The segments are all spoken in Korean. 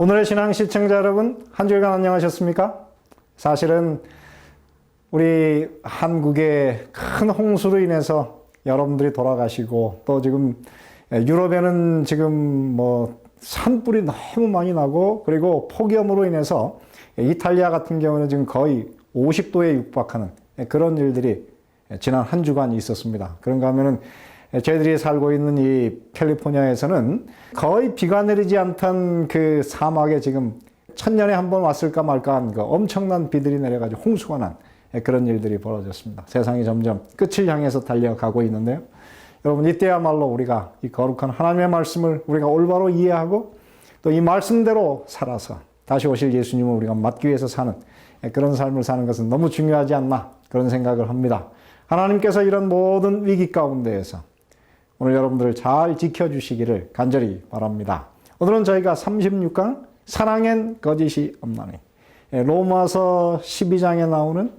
오늘의 신앙 시청자 여러분, 한 주일간 안녕하셨습니까? 사실은 우리 한국의 큰 홍수로 인해서 여러분들이 돌아가시고 또 지금 유럽에는 지금 뭐 산불이 너무 많이 나고 그리고 폭염으로 인해서 이탈리아 같은 경우는 지금 거의 50도에 육박하는 그런 일들이 지난 한 주간 있었습니다. 그런가 하면은 저희들이 살고 있는 이 캘리포니아에서는 거의 비가 내리지 않던 그 사막에 지금 천년에 한 번 왔을까 말까 한 그 엄청난 비들이 내려가지고 홍수가 난 그런 일들이 벌어졌습니다. 세상이 점점 끝을 향해서 달려가고 있는데요. 여러분 이때야말로 우리가 이 거룩한 하나님의 말씀을 우리가 올바로 이해하고 또 이 말씀대로 살아서 다시 오실 예수님을 우리가 맞기 위해서 사는 그런 삶을 사는 것은 너무 중요하지 않나 그런 생각을 합니다. 하나님께서 이런 모든 위기 가운데에서 오늘 여러분들을 잘 지켜주시기를 간절히 바랍니다. 오늘은 저희가 36강 사랑엔 거짓이 없나니 예, 로마서 12장에 나오는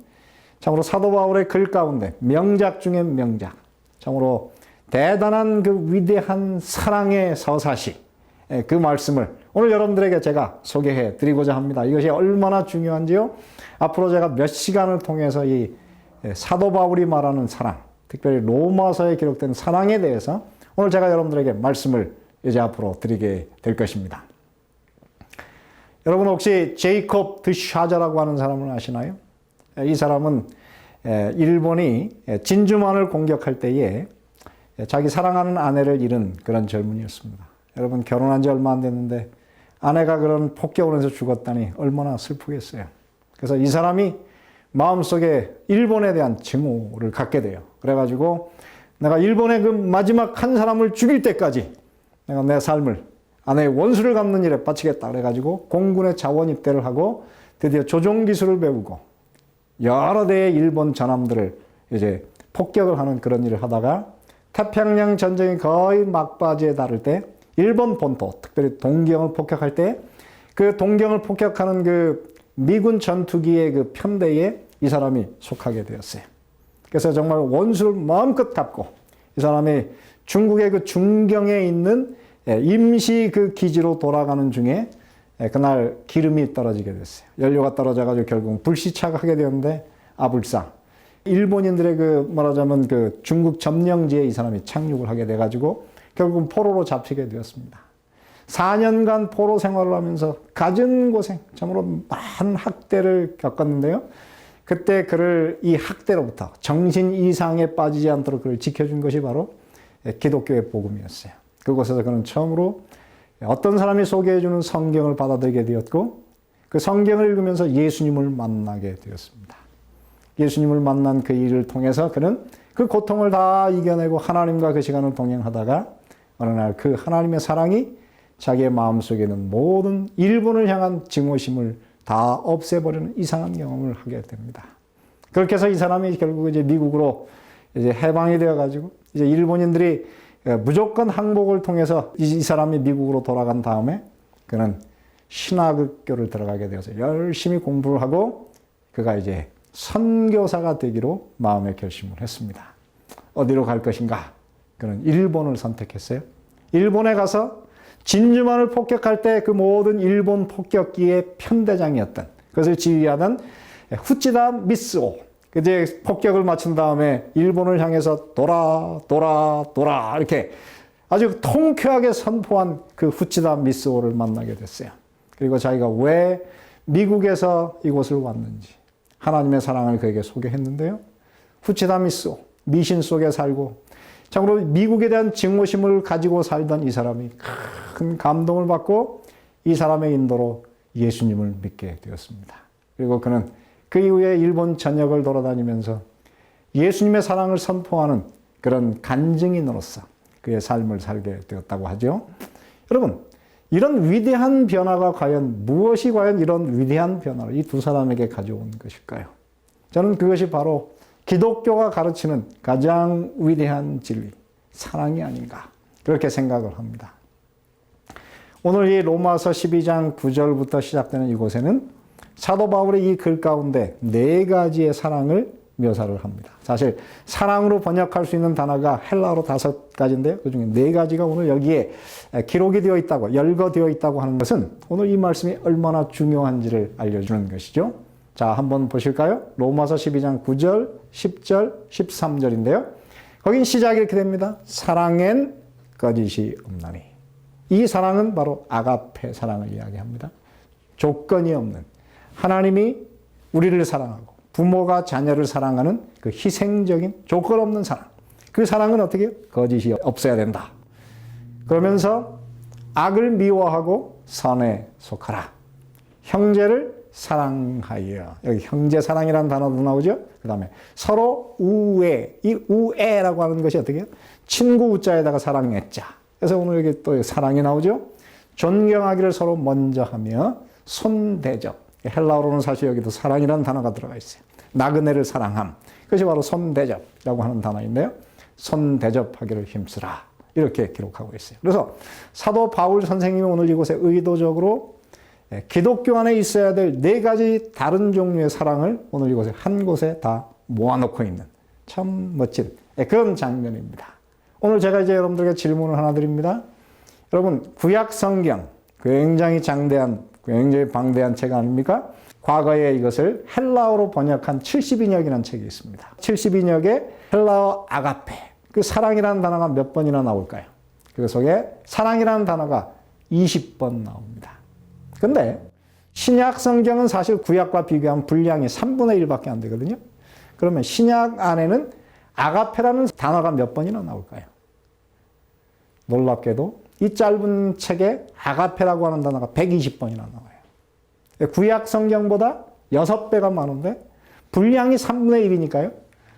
참으로 사도 바울의 글 가운데 명작 중의 명작 참으로 대단한 그 위대한 사랑의 서사시 예, 그 말씀을 오늘 여러분들에게 제가 소개해 드리고자 합니다. 이것이 얼마나 중요한지요. 앞으로 제가 몇 시간을 통해서 이 예, 사도 바울이 말하는 사랑, 특별히 로마서에 기록된 사랑에 대해서 오늘 제가 여러분들에게 말씀을 이제 앞으로 드리게 될 것입니다. 여러분 혹시 제이콥 드샤자라고 하는 사람을 아시나요? 이 사람은 일본이 진주만을 공격할 때에 자기 사랑하는 아내를 잃은 그런 젊은이였습니다. 여러분 결혼한 지 얼마 안 됐는데 아내가 그런 폭격을 해서 죽었다니 얼마나 슬프겠어요. 그래서 이 사람이 마음속에 일본에 대한 증오를 갖게 돼요. 그래가지고 내가 일본의 그 마지막 한 사람을 죽일 때까지 내가 내 삶을 아내의 원수를 갚는 일에 바치겠다. 그래가지고 공군에 자원 입대를 하고 드디어 조종 기술을 배우고 여러 대의 일본 전함들을 이제 폭격을 하는 그런 일을 하다가 태평양 전쟁이 거의 막바지에 달을 때 일본 본토, 특별히 동경을 폭격할 때 그 동경을 폭격하는 그 미군 전투기의 그 편대에 이 사람이 속하게 되었어요. 그래서 정말 원수를 마음껏 갚고 이 사람이 중국의 그 중경에 있는 임시 그 기지로 돌아가는 중에 그날 기름이 떨어지게 됐어요. 연료가 떨어져가지고 결국 불시착 하게 되었는데 아불상. 일본인들의 그 말하자면 그 중국 점령지에 이 사람이 착륙을 하게 돼가지고 결국 포로로 잡히게 되었습니다. 4년간 포로 생활을 하면서 갖은 고생, 참으로 많은 학대를 겪었는데요. 그때 그를 이 학대로부터 정신 이상에 빠지지 않도록 그를 지켜준 것이 바로 기독교의 복음이었어요. 그곳에서 그는 처음으로 어떤 사람이 소개해주는 성경을 받아들이게 되었고 그 성경을 읽으면서 예수님을 만나게 되었습니다. 예수님을 만난 그 일을 통해서 그는 그 고통을 다 이겨내고 하나님과 그 시간을 동행하다가 어느 날 그 하나님의 사랑이 자기의 마음속에 있는 모든 일본을 향한 증오심을 다 없애버리는 이상한 경험을 하게 됩니다. 그렇게 해서 이 사람이 결국 이제 미국으로 이제 해방이 되어가지고 이제 일본인들이 무조건 항복을 통해서 이 사람이 미국으로 돌아간 다음에 그는 신학교를 들어가게 되어서 열심히 공부를 하고 그가 이제 선교사가 되기로 마음의 결심을 했습니다. 어디로 갈 것인가? 그는 일본을 선택했어요. 일본에 가서 진주만을 폭격할 때 그 모든 일본 폭격기의 편대장이었던 그것을 지휘하던 후치다 미스오 이제 폭격을 마친 다음에 일본을 향해서 돌아 돌아 돌아 이렇게 아주 통쾌하게 선포한 그 후치다 미스오를 만나게 됐어요. 그리고 자기가 왜 미국에서 이곳을 왔는지 하나님의 사랑을 그에게 소개했는데요. 후치다 미스오 미신 속에 살고 참으로 미국에 대한 증오심을 가지고 살던 이 사람이 큰 감동을 받고 이 사람의 인도로 예수님을 믿게 되었습니다. 그리고 그는 그 이후에 일본 전역을 돌아다니면서 예수님의 사랑을 선포하는 그런 간증인으로서 그의 삶을 살게 되었다고 하죠. 여러분, 이런 위대한 변화가 과연 무엇이 과연 이런 위대한 변화를 이 두 사람에게 가져온 것일까요? 저는 그것이 바로 기독교가 가르치는 가장 위대한 진리, 사랑이 아닌가. 그렇게 생각을 합니다. 오늘 이 로마서 12장 9절부터 시작되는 이곳에는 사도 바울의 이 글 가운데 네 가지의 사랑을 묘사를 합니다. 사실 사랑으로 번역할 수 있는 단어가 헬라어로 다섯 가지인데요. 그 중에 네 가지가 오늘 여기에 기록이 되어 있다고, 열거되어 있다고 하는 것은 오늘 이 말씀이 얼마나 중요한지를 알려주는 것이죠. 자, 한번 보실까요? 로마서 12장 9절, 10절, 13절인데요. 거긴 시작이 이렇게 됩니다. 사랑엔 거짓이 없나니. 이 사랑은 바로 아가페 사랑을 이야기합니다. 조건이 없는 하나님이 우리를 사랑하고 부모가 자녀를 사랑하는 그 희생적인 조건 없는 사랑. 그 사랑은 어떻게? 거짓이 없어야 된다. 그러면서 악을 미워하고 선에 속하라. 형제를 사랑하여. 여기 형제 사랑이라는 단어도 나오죠? 그 다음에 서로 우애. 이 우애라고 하는 것이 어떻게? 친구 우자에다가 사랑했자. 그래서 오늘 여기 또 사랑이 나오죠? 존경하기를 서로 먼저 하며 손대접. 헬라어로는 사실 여기도 사랑이라는 단어가 들어가 있어요. 나그네를 사랑함. 그것이 바로 손대접이라고 하는 단어인데요. 손대접하기를 힘쓰라. 이렇게 기록하고 있어요. 그래서 사도 바울 선생님이 오늘 이곳에 의도적으로 예, 기독교 안에 있어야 될 네 가지 다른 종류의 사랑을 오늘 이곳에 한 곳에 다 모아놓고 있는 참 멋진 예, 그런 장면입니다. 오늘 제가 이제 여러분들에게 질문을 하나 드립니다. 여러분, 구약 성경 굉장히 장대한, 굉장히 방대한 책 아닙니까? 과거에 이것을 헬라어로 번역한 70인역이라는 책이 있습니다. 70인역에 헬라어 아가페, 그 사랑이라는 단어가 몇 번이나 나올까요? 그 속에 사랑이라는 단어가 20번 나옵니다. 근데 신약 성경은 사실 구약과 비교하면 분량이 3분의 1밖에 안 되거든요. 그러면 신약 안에는 아가페라는 단어가 몇 번이나 나올까요? 놀랍게도 이 짧은 책에 아가페라고 하는 단어가 120번이나 나와요. 구약 성경보다 6배가 많은데 분량이 3분의 1이니까요.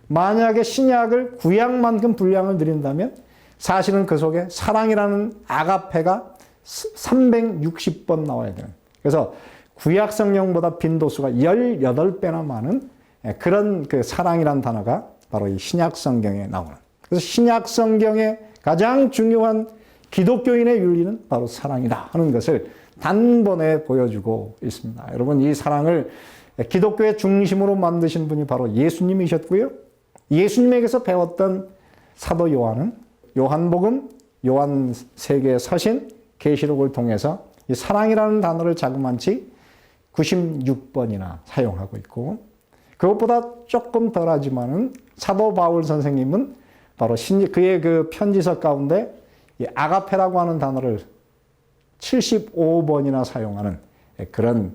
만약에 신약을 구약만큼 분량을 드린다면 사실은 그 속에 사랑이라는 아가페가 360번 나와야 되는. 그래서 구약 성경보다 빈도수가 18배나 많은 그런 그 사랑이라는 단어가 바로 이 신약 성경에 나오는. 그래서 신약 성경의 가장 중요한 기독교인의 윤리는 바로 사랑이다 하는 것을 단번에 보여주고 있습니다. 여러분, 이 사랑을 기독교의 중심으로 만드신 분이 바로 예수님이셨고요. 예수님에게서 배웠던 사도 요한은 요한복음, 요한 세계 서신, 계시록을 통해서 이 사랑이라는 단어를 자그만치 96번이나 사용하고 있고 그것보다 조금 덜하지만은 사도 바울 선생님은 바로 신 그의 그 편지서 가운데 이 아가페라고 하는 단어를 75번이나 사용하는 그런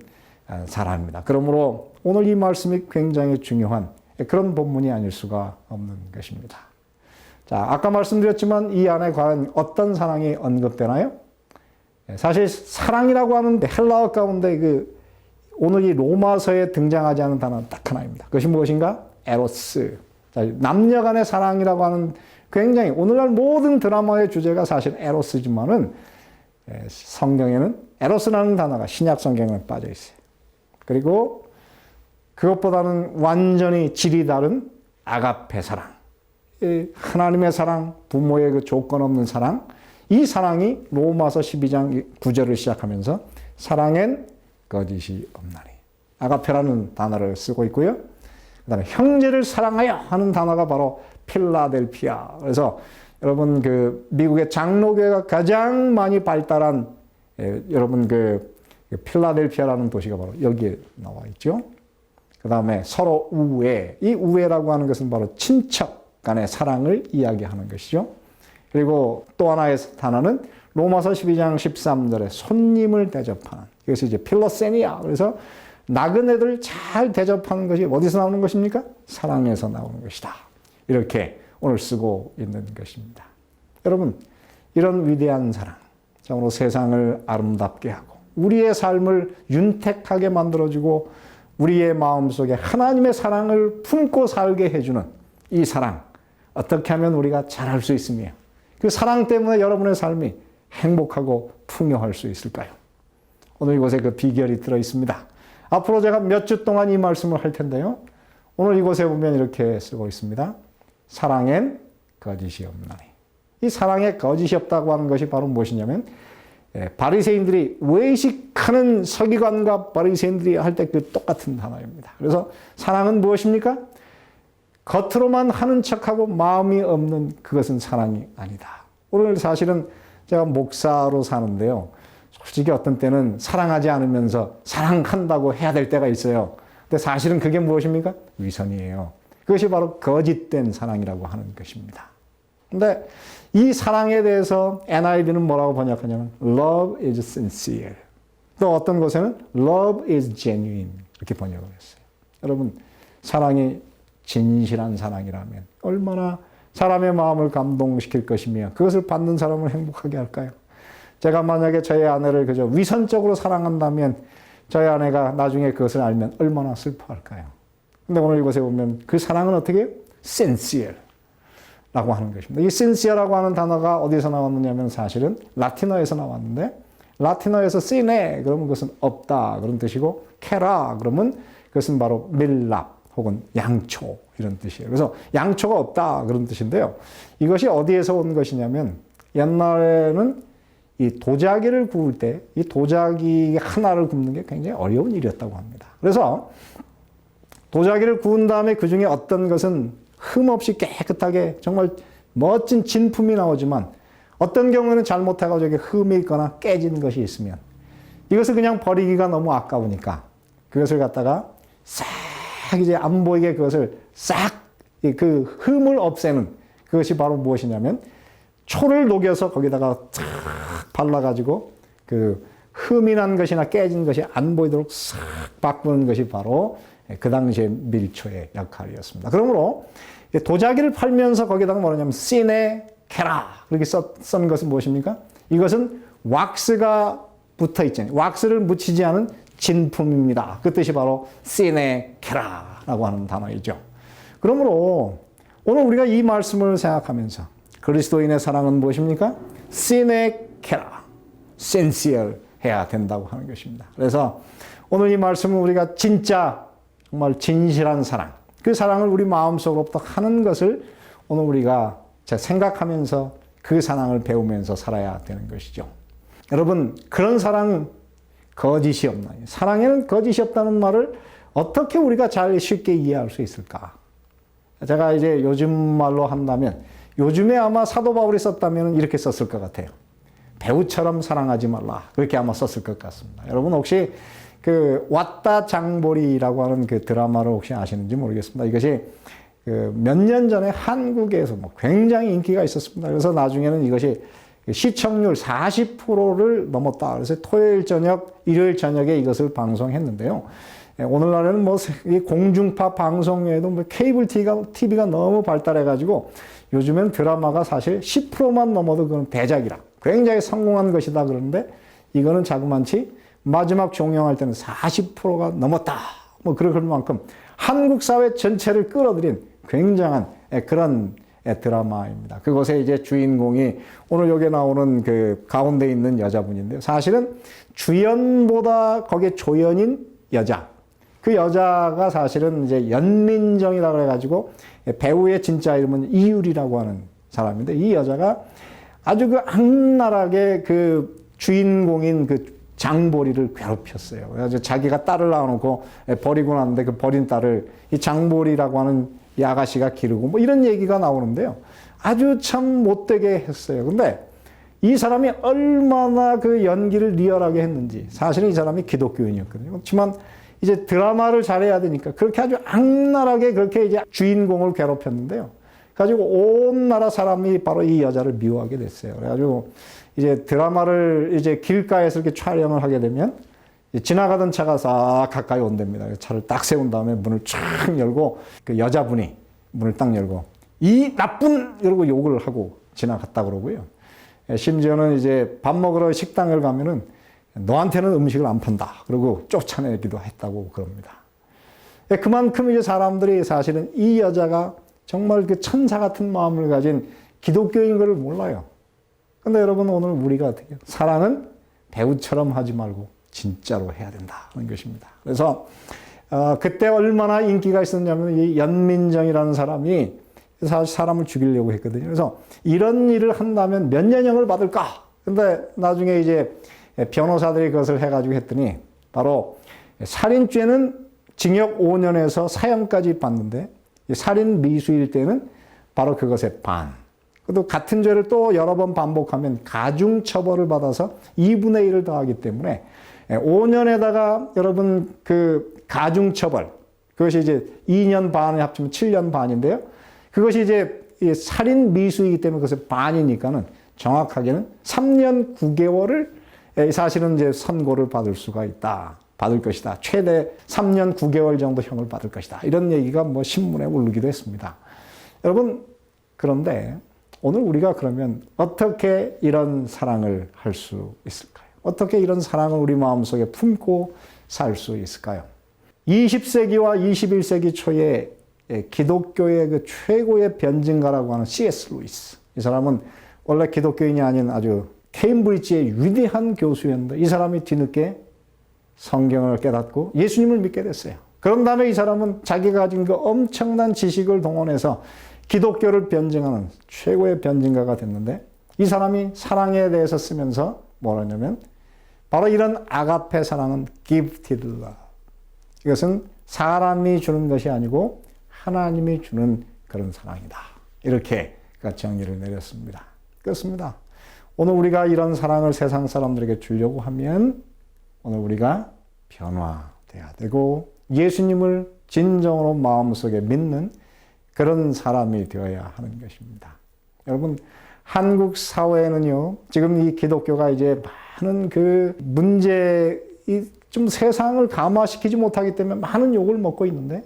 사람입니다. 그러므로 오늘 이 말씀이 굉장히 중요한 그런 본문이 아닐 수가 없는 것입니다. 자, 아까 말씀드렸지만 이 안에 과연 어떤 사랑이 언급되나요? 사실 사랑이라고 하는데 헬라어 가운데 그 오늘 이 로마서에 등장하지 않은 단어는 딱 하나입니다. 그것이 무엇인가? 에로스. 남녀 간의 사랑이라고 하는 굉장히 오늘날 모든 드라마의 주제가 사실 에로스지만은 성경에는 에로스라는 단어가 신약 성경에 빠져 있어요. 그리고 그것보다는 완전히 질이 다른 아가페 사랑. 하나님의 사랑, 부모의 그 조건 없는 사랑. 이 사랑이 로마서 12장 9절을 시작하면서 사랑엔 거짓이 없나니. 아가페라는 단어를 쓰고 있고요. 그 다음에 형제를 사랑하여 하는 단어가 바로 필라델피아. 그래서 여러분 그 미국의 장로교가 가장 많이 발달한 예, 여러분 그 필라델피아라는 도시가 바로 여기에 나와 있죠. 그 다음에 서로 우애. 이 우애라고 하는 것은 바로 친척 간의 사랑을 이야기하는 것이죠. 그리고 또 하나의 단어는 로마서 12장 13절에 손님을 대접하는. 이것이 이제 필로세니아. 그래서 나그네들 잘 대접하는 것이 어디서 나오는 것입니까? 사랑에서 나오는 것이다. 이렇게 오늘 쓰고 있는 것입니다. 여러분, 이런 위대한 사랑, 참으로 세상을 아름답게 하고, 우리의 삶을 윤택하게 만들어주고, 우리의 마음속에 하나님의 사랑을 품고 살게 해주는 이 사랑, 어떻게 하면 우리가 잘할 수 있으며, 그 사랑 때문에 여러분의 삶이 행복하고 풍요할 수 있을까요? 오늘 이곳에 그 비결이 들어 있습니다. 앞으로 제가 몇 주 동안 이 말씀을 할 텐데요. 오늘 이곳에 보면 이렇게 쓰고 있습니다. 사랑엔 거짓이 없나니. 이 사랑에 거짓이 없다고 하는 것이 바로 무엇이냐면 예, 바리새인들이 외식하는 서기관과 바리새인들이 할 때 그 똑같은 단어입니다. 그래서 사랑은 무엇입니까? 겉으로만 하는 척하고 마음이 없는 그것은 사랑이 아니다. 오늘 사실은 제가 목사로 사는데요. 솔직히 어떤 때는 사랑하지 않으면서 사랑한다고 해야 될 때가 있어요. 근데 사실은 그게 무엇입니까? 위선이에요. 그것이 바로 거짓된 사랑이라고 하는 것입니다. 근데 이 사랑에 대해서 NIV는 뭐라고 번역하냐면 love is sincere. 또 어떤 곳에는 love is genuine 이렇게 번역을 했어요. 여러분 사랑이 진실한 사랑이라면 얼마나 사람의 마음을 감동시킬 것이며 그것을 받는 사람을 행복하게 할까요? 제가 만약에 저의 아내를 그저 위선적으로 사랑한다면 저희 아내가 나중에 그것을 알면 얼마나 슬퍼할까요? 근데 오늘 이곳에 보면 그 사랑은 어떻게 해요? sincere 라고 하는 것입니다. 이 sincere라고 하는 단어가 어디서 나왔느냐면 사실은 라틴어에서 나왔는데 라틴어에서 sine 그러면 그것은 없다 그런 뜻이고 케라 그러면 그것은 바로 밀랍 혹은 양초 이런 뜻이에요. 그래서 양초가 없다 그런 뜻인데요. 이것이 어디에서 온 것이냐면 옛날에는 이 도자기를 구울 때 이 도자기 하나를 굽는 게 굉장히 어려운 일이었다고 합니다. 그래서 도자기를 구운 다음에 그 중에 어떤 것은 흠 없이 깨끗하게 정말 멋진 진품이 나오지만 어떤 경우는 잘못해가지고 흠이 있거나 깨진 것이 있으면 이것을 그냥 버리기가 너무 아까우니까 그것을 갖다가 싹 이제 안 보이게 그것을 싹 그 흠을 없애는 그것이 바로 무엇이냐면 초를 녹여서 거기다가 쫙 발라가지고 그 흠이 난 것이나 깨진 것이 안 보이도록 싹 바꾸는 것이 바로 그 당시의 밀초의 역할이었습니다. 그러므로 도자기를 팔면서 거기다가 뭐냐면 시네 케라 그렇게 써, 쓴 것은 무엇입니까? 이것은 왁스가 붙어 있잖아요. 왁스를 묻히지 않은 진품입니다. 그 뜻이 바로 시네 케라라고 하는 단어이죠. 그러므로 오늘 우리가 이 말씀을 생각하면서 그리스도인의 사랑은 무엇입니까? 시네 케라, sincere 해야 된다고 하는 것입니다. 그래서 오늘 이 말씀은 우리가 진짜 정말 진실한 사랑, 그 사랑을 우리 마음속으로부터 하는 것을 오늘 우리가 생각하면서 그 사랑을 배우면서 살아야 되는 것이죠. 여러분, 그런 사랑 거짓이 없나요? 사랑에는 거짓이 없다는 말을 어떻게 우리가 잘 쉽게 이해할 수 있을까? 제가 이제 요즘 말로 한다면 요즘에 아마 사도 바울이 썼다면 이렇게 썼을 것 같아요. 배우처럼 사랑하지 말라. 그렇게 아마 썼을 것 같습니다. 여러분 혹시 그 왔다 장보리라고 하는 그 드라마를 혹시 아시는지 모르겠습니다. 이것이 그 몇 년 전에 한국에서 뭐 굉장히 인기가 있었습니다. 그래서 나중에는 이것이 시청률 40%를 넘었다. 그래서 토요일 저녁, 일요일 저녁에 이것을 방송했는데요. 예, 오늘날에는 뭐 공중파 방송 외에도 뭐 케이블 TV가, TV가 너무 발달해가지고 요즘엔 드라마가 사실 10%만 넘어도 그건 대작이라 굉장히 성공한 것이다 그러는데 이거는 자그만치 마지막 종영할 때는 40%가 넘었다. 뭐 그럴 만큼 한국 사회 전체를 끌어들인 굉장한 예, 그런 예, 드라마입니다. 그곳에 이제 주인공이 오늘 여기 나오는 그 가운데 있는 여자분인데요. 사실은 주연보다 거기에 조연인 여자. 그 여자가 사실은 이제 연민정이라고 그래가지고 배우의 진짜 이름은 이율이라고 하는 사람인데 이 여자가 아주 그 악랄하게 그 주인공인 그 장보리를 괴롭혔어요. 그래서 자기가 딸을 낳아놓고 버리고 났는데 그 버린 딸을 이 장보리라고 하는 이 아가씨가 기르고 뭐 이런 얘기가 나오는데요. 아주 참 못되게 했어요. 근데 이 사람이 얼마나 그 연기를 리얼하게 했는지 사실은 이 사람이 기독교인이었거든요. 그렇지만 이제 드라마를 잘해야 되니까 그렇게 아주 악랄하게 그렇게 이제 주인공을 괴롭혔는데요. 가지고 온 나라 사람이 바로 이 여자를 미워하게 됐어요. 그래가지고 이제 드라마를 이제 길가에서 이렇게 촬영을 하게 되면 지나가던 차가 싹 가까이 온답니다. 차를 딱 세운 다음에 문을 쫙 열고 그 여자분이 문을 딱 열고 이 나쁜 이러고 욕을 하고 지나갔다 그러고요. 심지어는 이제 밥 먹으러 식당을 가면은 너한테는 음식을 안 판다. 그리고 쫓아내기도 했다고 그럽니다. 그만큼 이제 사람들이 사실은 이 여자가 정말 그 천사 같은 마음을 가진 기독교인 것을 몰라요. 근데 여러분 오늘 우리가 어떻게? 사랑은 배우처럼 하지 말고 진짜로 해야 된다는 것입니다. 그래서 어, 그때 얼마나 인기가 있었냐면 이 연민정이라는 사람이 사실 사람을 죽이려고 했거든요. 그래서 이런 일을 한다면 몇 년형을 받을까? 근데 나중에 이제 변호사들이 그것을 해가지고 했더니 바로 살인죄는 징역 5년에서 사형까지 받는데 이 살인 미수일 때는 바로 그것의 반. 또 같은 죄를 또 여러 번 반복하면 가중 처벌을 받아서 2분의 1을 더하기 때문에 5년에다가 여러분 그 가중 처벌 그것이 이제 2년 반을 합치면 7년 반인데요. 그것이 이제 이 살인 미수이기 때문에 그것의 반이니까는 정확하게는 3년 9개월을 사실은 이제 선고를 받을 수가 있다. 받을 것이다. 최대 3년 9개월 정도 형을 받을 것이다. 이런 얘기가 뭐 신문에 오르기도 했습니다. 여러분, 그런데 오늘 우리가 그러면 어떻게 이런 사랑을 할 수 있을까요? 어떻게 이런 사랑을 우리 마음속에 품고 살 수 있을까요? 20세기와 21세기 초에 기독교의 그 최고의 변증가라고 하는 C.S. 루이스. 이 사람은 원래 기독교인이 아닌 아주 케임브리지의 위대한 교수였는데 이 사람이 뒤늦게 성경을 깨닫고 예수님을 믿게 됐어요. 그런 다음에 이 사람은 자기가 가진 그 엄청난 지식을 동원해서 기독교를 변증하는 최고의 변증가가 됐는데 이 사람이 사랑에 대해서 쓰면서 뭐라냐면 바로 이런 아가페 사랑은 gifted love. 이것은 사람이 주는 것이 아니고 하나님이 주는 그런 사랑이다. 이렇게 정의를 내렸습니다. 그렇습니다. 오늘 우리가 이런 사랑을 세상 사람들에게 주려고 하면 오늘 우리가 변화돼야 되고 예수님을 진정으로 마음속에 믿는 그런 사람이 되어야 하는 것입니다. 여러분, 한국 사회는요, 지금 이 기독교가 이제 많은 그 문제, 좀 세상을 감화시키지 못하기 때문에 많은 욕을 먹고 있는데,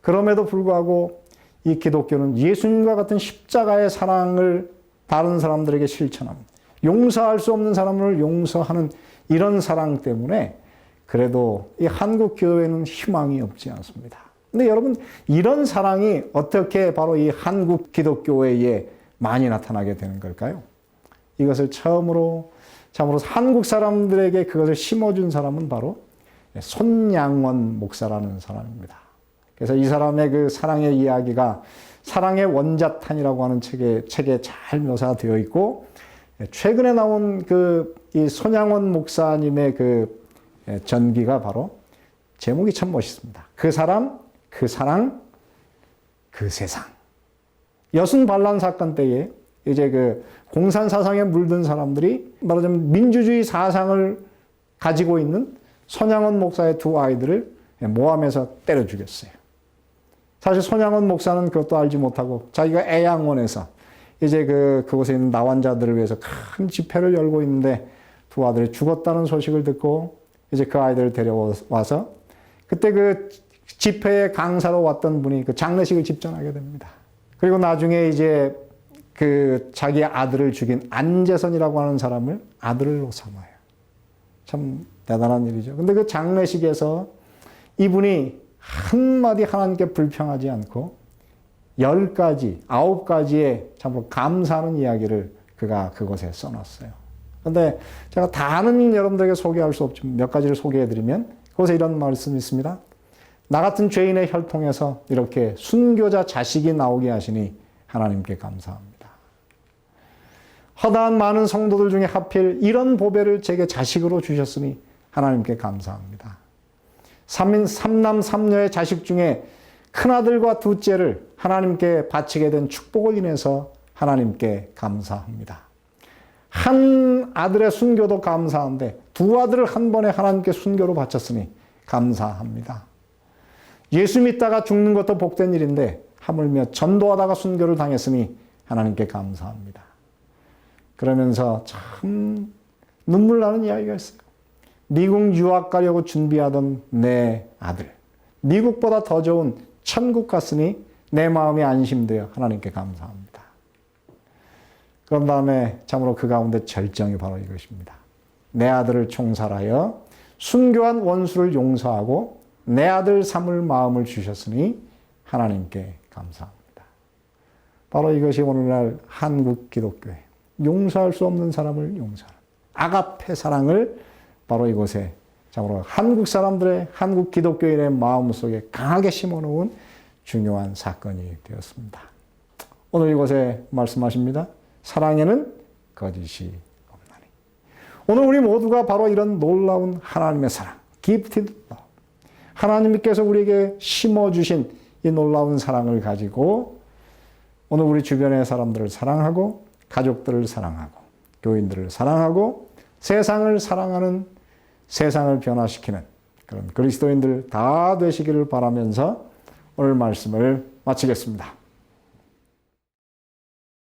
그럼에도 불구하고 이 기독교는 예수님과 같은 십자가의 사랑을 다른 사람들에게 실천하는, 용서할 수 없는 사람을 용서하는 이런 사랑 때문에 그래도 이 한국 교회는 희망이 없지 않습니다. 근데 여러분, 이런 사랑이 어떻게 바로 이 한국 기독교회에 많이 나타나게 되는 걸까요? 이것을 처음으로, 참으로 한국 사람들에게 그것을 심어준 사람은 바로 손양원 목사라는 사람입니다. 그래서 이 사람의 그 사랑의 이야기가 사랑의 원자탄이라고 하는 책에, 책에 잘 묘사되어 있고, 최근에 나온 그 이 손양원 목사님의 그 전기가 바로 제목이 참 멋있습니다. 그 사람, 그 사랑, 그 세상. 여순 반란 사건 때에 이제 그 공산 사상에 물든 사람들이 말하자면 민주주의 사상을 가지고 있는 손양원 목사의 두 아이들을 모함해서 때려 죽였어요. 사실 손양원 목사는 그것도 알지 못하고 자기가 애양원에서 이제 그 그곳에 있는 나환자들을 위해서 큰 집회를 열고 있는데 두 아들이 죽었다는 소식을 듣고 이제 그 아이들을 데려와서 그때 그 집회에 강사로 왔던 분이 그 장례식을 집전하게 됩니다. 그리고 나중에 이제 그 자기 아들을 죽인 안재선이라고 하는 사람을 아들로 삼아요. 참 대단한 일이죠. 근데 그 장례식에서 이분이 한마디 하나님께 불평하지 않고 열 가지, 아홉 가지의 참으로 감사하는 이야기를 그가 그곳에 써놨어요. 근데 제가 다는 여러분들에게 소개할 수 없지만 몇 가지를 소개해드리면 그곳에 이런 말씀이 있습니다. 나 같은 죄인의 혈통에서 이렇게 순교자 자식이 나오게 하시니 하나님께 감사합니다. 허다한 많은 성도들 중에 하필 이런 보배를 제게 자식으로 주셨으니 하나님께 감사합니다. 삼남 삼녀의 자식 중에 큰아들과 둘째를 하나님께 바치게 된 축복을 인해서 하나님께 감사합니다. 한 아들의 순교도 감사한데 두 아들을 한 번에 하나님께 순교로 바쳤으니 감사합니다. 예수 믿다가 죽는 것도 복된 일인데 하물며 전도하다가 순교를 당했으니 하나님께 감사합니다. 그러면서 참 눈물 나는 이야기가 있어요. 미국 유학 가려고 준비하던 내 아들. 미국보다 더 좋은 천국 갔으니 내 마음이 안심되어 하나님께 감사합니다. 그런 다음에 참으로 그 가운데 절정이 바로 이것입니다. 내 아들을 총살하여 순교한 원수를 용서하고 내 아들 삼을 마음을 주셨으니 하나님께 감사합니다. 바로 이것이 오늘날 한국 기독교회 용서할 수 없는 사람을 용서하는 아가페 사랑을 바로 이곳에 참으로 한국 사람들의 한국 기독교인의 마음속에 강하게 심어놓은 중요한 사건이 되었습니다. 오늘 이곳에 말씀하십니다. 사랑에는 거짓이 없나니. 오늘 우리 모두가 바로 이런 놀라운 하나님의 사랑, gifted love. 하나님께서 우리에게 심어주신 이 놀라운 사랑을 가지고 오늘 우리 주변의 사람들을 사랑하고 가족들을 사랑하고 교인들을 사랑하고 세상을 사랑하는 세상을 변화시키는 그런 그리스도인들 다 되시기를 바라면서 오늘 말씀을 마치겠습니다.